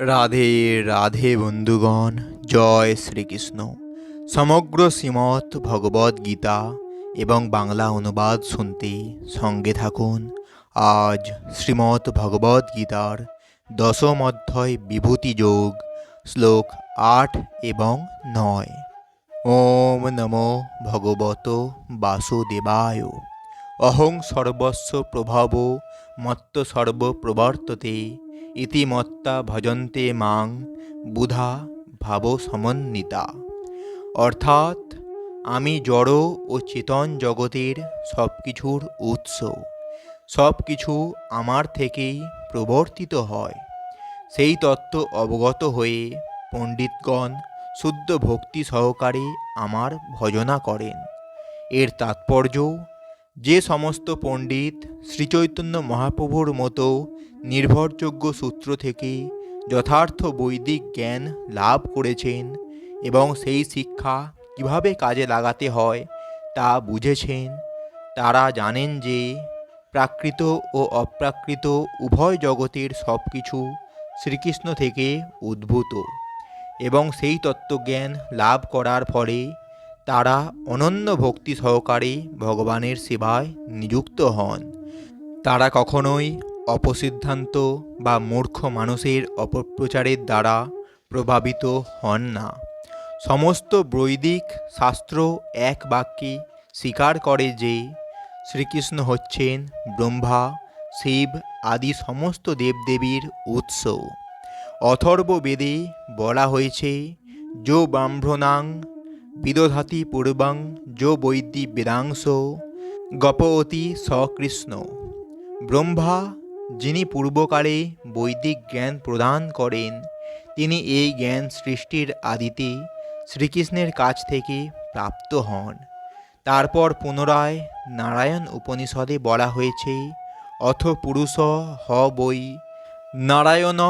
রাধে রাধে বন্ধুগণ, জয় শ্রীকৃষ্ণ। সমগ্র শ্রীমৎ ভগবদ গীতা এবং বাংলা অনুবাদ শুনতে সঙ্গে থাকুন। আজ শ্রীমৎ ভগবদ গীতার দশম অধ্যায় বিভূতি যোগ, শ্লোক আট এবং নয়। ওম নমো ভগবত বাসুদেবায়। অহং সর্বস্ব প্রভাব মত্ত সর্বপ্রবর্ততে ইতিমত্তা ভজন্তে মাং বুধা ভাব সমন্বিতা। অর্থাৎ, আমি জড় ও চেতন জগতের সব কিছুর উৎস। সব কিছু আমার থেকেই প্রবর্তিত হয়। সেই তত্ত্ব অবগত হয়ে পণ্ডিতগণ শুদ্ধ ভক্তি সহকারে আমার ভজনা করেন। এর তাৎপর্য যে সমস্ত পণ্ডিত শ্রীচৈতন্য মহাপ্রভুর মতো নির্ভরযোগ্য সূত্র থেকে যথার্থ বৈদিক জ্ঞান লাভ করেছেন এবং সেই শিক্ষা কীভাবে কাজে লাগাতে হয় তা বুঝেছেন, তারা জানেন যে প্রাকৃত ও অপ্রাকৃত উভয় জগতের সব কিছু শ্রীকৃষ্ণ থেকে উদ্ভূত এবং সেই তত্ত্বজ্ঞান লাভ করার ফলে তারা অনন্য ভক্তি সহকারে ভগবানের সেবায় নিযুক্ত হন। তারা কখনোই অপসিদ্ধান্ত বা মূর্খ মানুষের অপপ্রচারের দ্বারা প্রভাবিত হন না। সমস্ত বৈদিক শাস্ত্র এক বাক্যে স্বীকার করে যে শ্রীকৃষ্ণ হচ্ছেন ব্রহ্মা, শিব আদি সমস্ত দেবদেবীর উৎস। অথর্ব বেদে বলা হয়েছে, যো ব্রাহ্মণাং বিদধাতি পূর্বাং যো বৈদ্যি বেদাংশ গপবতী সকৃষ্ণ। ব্রহ্মা, যিনি পূর্বকালে বৈদিক জ্ঞান প্রদান করেন, তিনি এই জ্ঞান সৃষ্টির আদিতে শ্রীকৃষ্ণের কাছ থেকে প্রাপ্ত হন। তারপর পুনরায় নারায়ণ উপনিষদে বলা হয়েছে, অথ পুরুষ হ বই নারায়ণ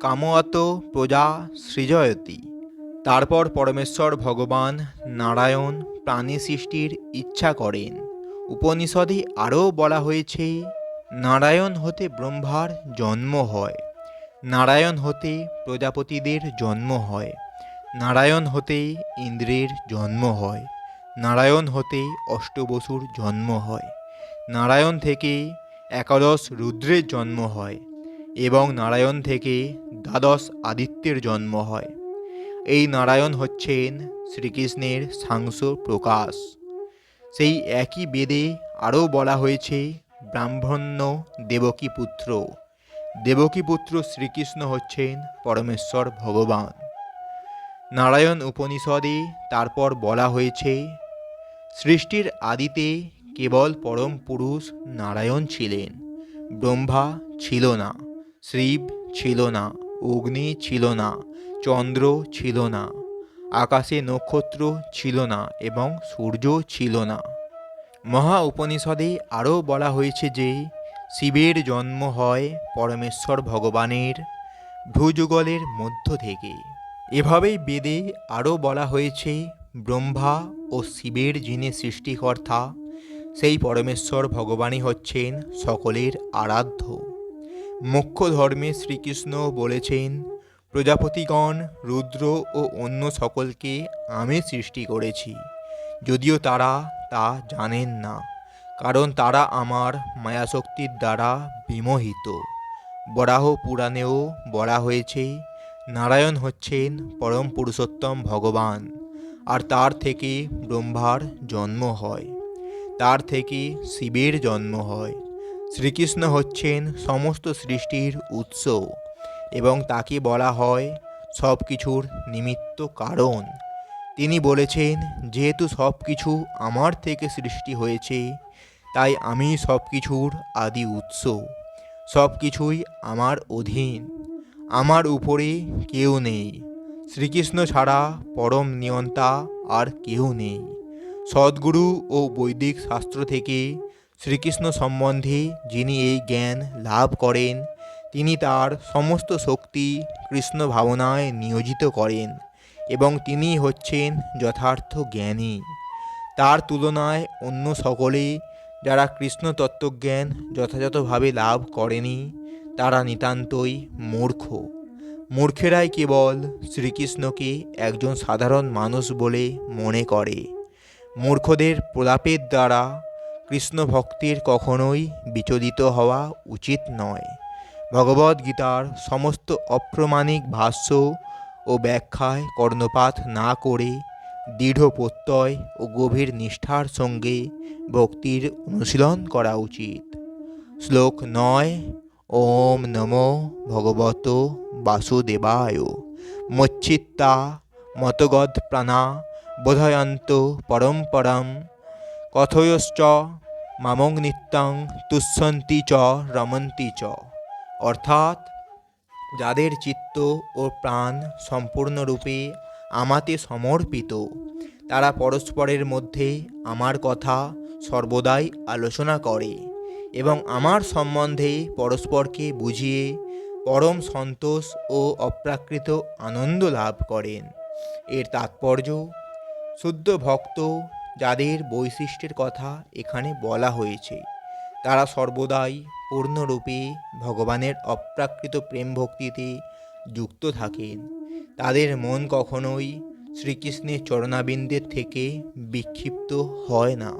কাময়ত প্রজা সৃজয়তি। তারপর পরমেশ্বর ভগবান নারায়ণ প্রাণী সৃষ্টির ইচ্ছা করেন। উপনিষদে আরও বলা হয়েছে, নারায়ণ হতে ব্রহ্মার জন্ম হয়, নারায়ণ হতে প্রজাপতিদের জন্ম হয়, নারায়ণ হতে ইন্দ্রের জন্ম হয়, নারায়ণ হতে অষ্টবসুর জন্ম হয়, নারায়ণ থেকে একাদশ রুদ্রের জন্ম হয় এবং নারায়ণ থেকে দ্বাদশ আদিত্যের জন্ম হয়। এই নারায়ণ হচ্ছেন শ্রীকৃষ্ণের সাংস প্রকাশ। সেই একই বেদে আরও বলা হয়েছে, ব্রাহ্মণ্য দেবকী পুত্র দেবকী পুত্র শ্রীকৃষ্ণ হচ্ছেন পরমেশ্বর ভগবান। নারায়ণ উপনিষদে তারপর বলা হয়েছে, সৃষ্টির আদিতে কেবল পরম পুরুষ নারায়ণ ছিলেন, ব্রহ্মা ছিল না, শিব ছিল না, অগ্নি ছিল না চন্দ্র ছিল না, আকাশে নক্ষত্র ছিল না এবং সূর্য ছিল না। মহা উপনিষদে আরও বলা হয়েছে যে, শিবের জন্ম হয় পরমেশ্বর ভগবানের ভ্রুযুগলের মধ্য থেকে। এভাবেই বেদে আরও বলা হয়েছে, ব্রহ্মা ও শিবের যিনি সৃষ্টিকর্তা, সেই পরমেশ্বর ভগবানই হচ্ছেন সকলের আরাধ্য। মুখ্য ধর্মে শ্রীকৃষ্ণ বলেছেন প্রজাপতিগণ, রুদ্র ও অন্য সকলকে আমি সৃষ্টি করেছি, যদিও তারা তা জানেন না, কারণ তারা আমার মায়াশক্তির দ্বারা বিমোহিত। বরাহ পুরাণেও বলা হয়েছে, নারায়ণ হচ্ছেন পরম পুরুষোত্তম ভগবান, আর তার থেকে ব্রহ্মার জন্ম হয়, তার থেকে শিবের জন্ম হয়, শ্রীকৃষ্ণ হচ্ছেন সমস্ত সৃষ্টির উৎস। এবং তাকে বলা হয় সব কিছুর নিমিত্ত কারণ। তিনি বলেছেন, যেহেতু সব কিছু আমার থেকে সৃষ্টি হয়েছে, তাই আমি সব কিছুর আদি উৎস। সব কিছুই আমার অধীন। আমার উপরে কেউ নেই। শ্রীকৃষ্ণ ছাড়া পরম নিয়ন্তা আর কেউ নেই। সদ্গুরু ও বৈদিক শাস্ত্র থেকে শ্রীকৃষ্ণ সম্বন্ধে যিনি এই জ্ঞান লাভ করেন তিনি তার সমস্ত শক্তি কৃষ্ণ ভাবনায় নিয়োজিত করেন এবং তিনি হচ্ছেন যথার্থ জ্ঞানী। তার তুলনায় অন্য সকলে যারা কৃষ্ণ তত্ত্বজ্ঞান যথাযথভাবে লাভ করেনি, তারা নিতান্তই মূর্খ। মূর্খেরাই কেবল শ্রীকৃষ্ণকে একজন সাধারণ মানুষ বলে মনে করে। মূর্খদের প্রলাপের দ্বারা কৃষ্ণ ভক্তির কখনোই বিচলিত হওয়া উচিত নয়। ভগবদ্গীতার সমস্ত অপ্রমাণিক ভাষ্য ও ব্যাখ্যায় কর্ণপাত না করে দৃঢ় প্রত্যয় ও গভীর নিষ্ঠার সঙ্গে ভক্তির অনুশীলন করা উচিত। শ্লোক নয়, ওম নমো ভগবত বাসুদেবায়। মচ্ছিত্তা মতগদ প্রাণা বোধয়ন্ত পরম্পরম কথয়শ্চ মামং নিত্যং তুষ্যন্তি চ রমন্তি চ। অর্থাৎ যাদের চিত্ত ও প্রাণ সম্পূর্ণরূপে আমাতে সমর্পিত, তারা পরস্পরের মধ্যে আমার কথা সর্বদাই আলোচনা করে এবং আমার সম্বন্ধে পরস্পরকে বুঝিয়ে পরম সন্তোষ ও অপ্রাকৃত আনন্দ লাভ করেন। এর তাৎপর্য, শুদ্ধ ভক্ত যাদের বৈশিষ্ট্যের কথা এখানে বলা হয়েছে। তারা সর্বদাই পূর্ণরূপে ভগবানের অপ্রাকৃত প্রেম ভক্তিতে যুক্ত থাকেন। তাদের মন কখনোই শ্রীকৃষ্ণের চরণাবিন্দের থেকে বিক্ষিপ্ত হয় না।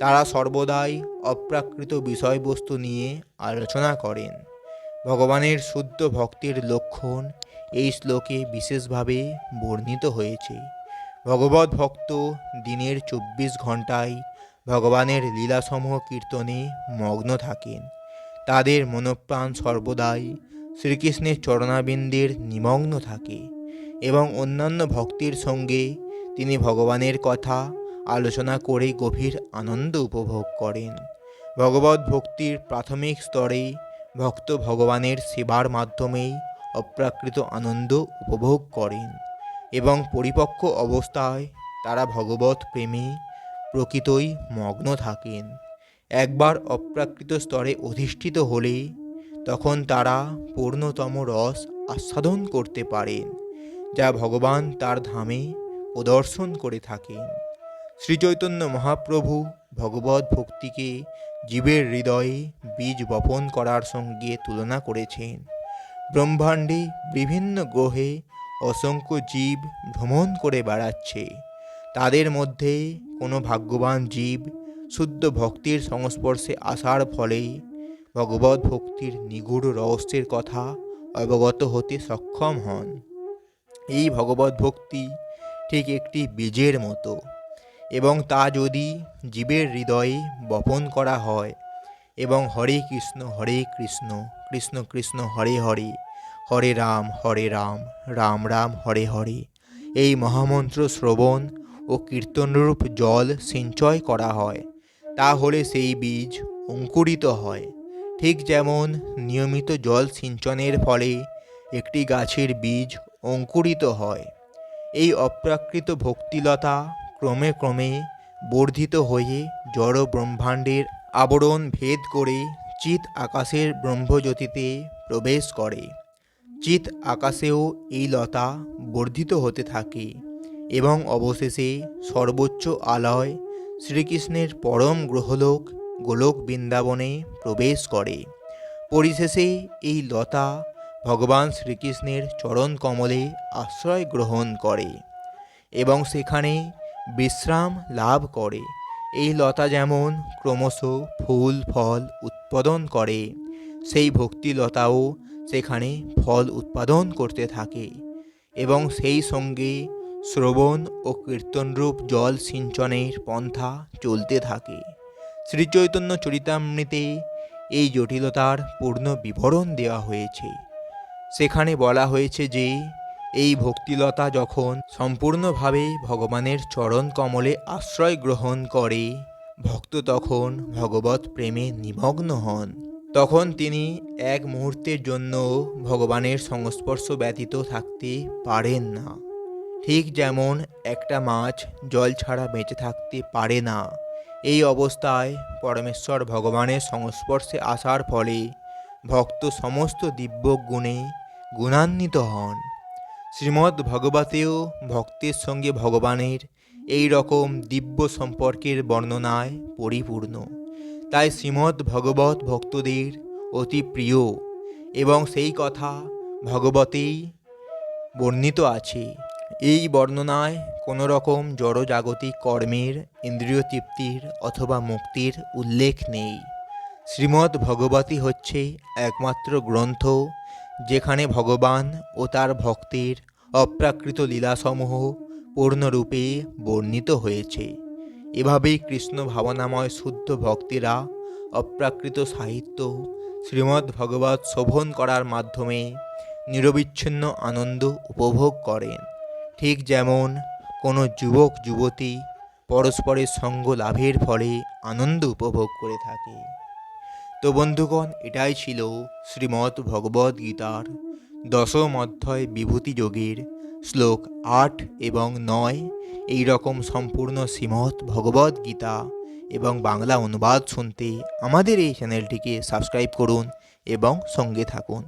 তারা সর্বদাই অপ্রাকৃত বিষয়বস্তু নিয়ে আলোচনা করেন। ভগবানের শুদ্ধ ভক্তির লক্ষণ এই শ্লোকে বিশেষভাবে বর্ণিত হয়েছে। ভগবত ভক্ত দিনের চব্বিশ ঘন্টায় ভগবানের লীলাসমূহ কীর্তনে মগ্ন থাকেন। তাদের মনোপ্রাণ সর্বদাই শ্রীকৃষ্ণের চরণাবিন্দের নিমগ্ন থাকে এবং অন্যান্য ভক্তির সঙ্গে তিনি ভগবানের কথা আলোচনা করে গভীর আনন্দ উপভোগ করেন। ভগবত ভক্তির প্রাথমিক স্তরে ভক্ত ভগবানের সেবার মাধ্যমেই অপ্রাকৃত আনন্দ উপভোগ করেন এবং পরিপক্ক অবস্থায় তারা ভগবত প্রেমে প্রকৃতই মগ্ন থাকেন। একবার অপ্রাকৃত স্তরে অধিষ্ঠিত হলে তখন তারা পূর্ণতম রস আস্বাদন করতে পারেন, যা ভগবান তার ধামে প্রদর্শন করে থাকেন। শ্রীচৈতন্য মহাপ্রভু ভগবত ভক্তিকে জীবের হৃদয়ে বীজ বপন করার সঙ্গে তুলনা করেছেন। ব্রহ্মাণ্ডে বিভিন্ন গ্রহে অসংখ্য জীব ভ্রমণ করে বেড়াচ্ছে। তাদের মধ্যে কোনো ভাগ্যবান জীব শুদ্ধ ভক্তির সংস্পর্শে আসার ফলে ভগবত ভক্তির নিগূঢ় রহস্যের কথা অবগত হতে সক্ষম হন। এই ভগবত ভক্তি ঠিক একটি বীজের মতো এবং তা যদি জীবের হৃদয়ে বপন করা হয় এবং হরে কৃষ্ণ হরে কৃষ্ণ কৃষ্ণ কৃষ্ণ, হরে হরে হরে রাম হরে রাম রাম রাম, হরে হরে, এই মহামন্ত্র শ্রবণ ও কীর্তনরূপ জল সিঞ্চয় করা হয়, তাহলে সেই বীজ অঙ্কুরিত হয়। ঠিক যেমন নিয়মিত জল সিঞ্চনের ফলে একটি গাছের বীজ অঙ্কুরিত হয়। এই অপ্রাকৃত ভক্তিলতা ক্রমে ক্রমে বর্ধিত হয়ে জড় ব্রহ্মাণ্ডের আবরণ ভেদ করে চিত আকাশের ব্রহ্মজ্যোতিতে প্রবেশ করে। চিত আকাশেও এই লতা বর্ধিত হতে থাকে। এবং অবশেষে সর্বোচ্চ আলয় শ্রীকৃষ্ণের পরম গ্রহলোক গোলক বৃন্দাবনে প্রবেশ করে। পরিশেষে এই লতা ভগবান শ্রীকৃষ্ণের চরণ কমলে আশ্রয় গ্রহণ করে এবং সেখানে বিশ্রাম লাভ করে। এই লতা যেমন ক্রমশ ফুল, ফল উৎপাদন করে, সেই ভক্তিলতাও সেখানে ফল উৎপাদন করতে থাকে এবং সেই সঙ্গে শ্রবণ ও কীর্তনরূপ জল সিঞ্চনের পন্থা চলতে থাকে। শ্রীচৈতন্য চরিতামৃতে এই জটিলতার পূর্ণ বিবরণ দেওয়া হয়েছে। সেখানে বলা হয়েছে যে, এই ভক্তিলতা যখন সম্পূর্ণভাবে ভগবানের চরণ কমলে আশ্রয় গ্রহণ করে, ভক্ত তখন ভগবত প্রেমে নিমগ্ন হন। তখন তিনি এক মুহূর্তের জন্য ভগবানের সংস্পর্শ ব্যতীত থাকতে পারেন না। ঠিক যেমন একটা মাছ জল ছাড়া বেঁচে থাকতে পারে না, এই অবস্থায় পরমেশ্বর ভগবানের সংস্পর্শে আসার ফলে ভক্ত সমস্ত দিব্য গুণে গুণান্বিত হন। শ্রীমদ্ ভগবতেও ভক্তের সঙ্গে ভগবানের এই রকম দিব্য সম্পর্কের বর্ণনায় পরিপূর্ণ। তাই শ্রীমদ্ ভগবত ভক্তদের অতি প্রিয় এবং সেই কথা ভগবতেই বর্ণিত আছে। এই বর্ণনায় কোনো রকম জড়জাগতিক কর্মের, ইন্দ্রিয় তৃপ্তির অথবা মুক্তির উল্লেখ নেই। শ্রীমদ্ ভগবতী হচ্ছে একমাত্র গ্রন্থ যেখানে ভগবান ও তার ভক্তের অপ্রাকৃত লীলাসমূহ পূর্ণরূপে বর্ণিত হয়েছে। এভাবেই কৃষ্ণ ভাবনাময় শুদ্ধ ভক্তিরা অপ্রাকৃত সাহিত্য শ্রীমদ্ ভগবত শোভন করার মাধ্যমে নিরবিচ্ছিন্ন আনন্দ উপভোগ করেন। ঠিক যেমন কোনো যুবক, যুবতী পরস্পরের সঙ্গ লাভের ফলে আনন্দ উপভোগ করে থাকে। তো বন্ধুগণ, এটাই ছিল শ্রীমৎ ভগবদ গীতার দশম অধ্যায় বিভূতি যোগের শ্লোক আট এবং নয়। এই রকম সম্পূর্ণ শ্রীমৎ ভগবদ গীতা এবং বাংলা অনুবাদ শুনতে আমাদের এই চ্যানেলটিকে সাবস্ক্রাইব করুন এবং সঙ্গে থাকুন।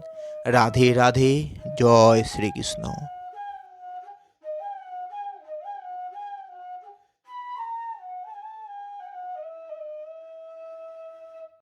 রাধে রাধে, জয় শ্রীকৃষ্ণ।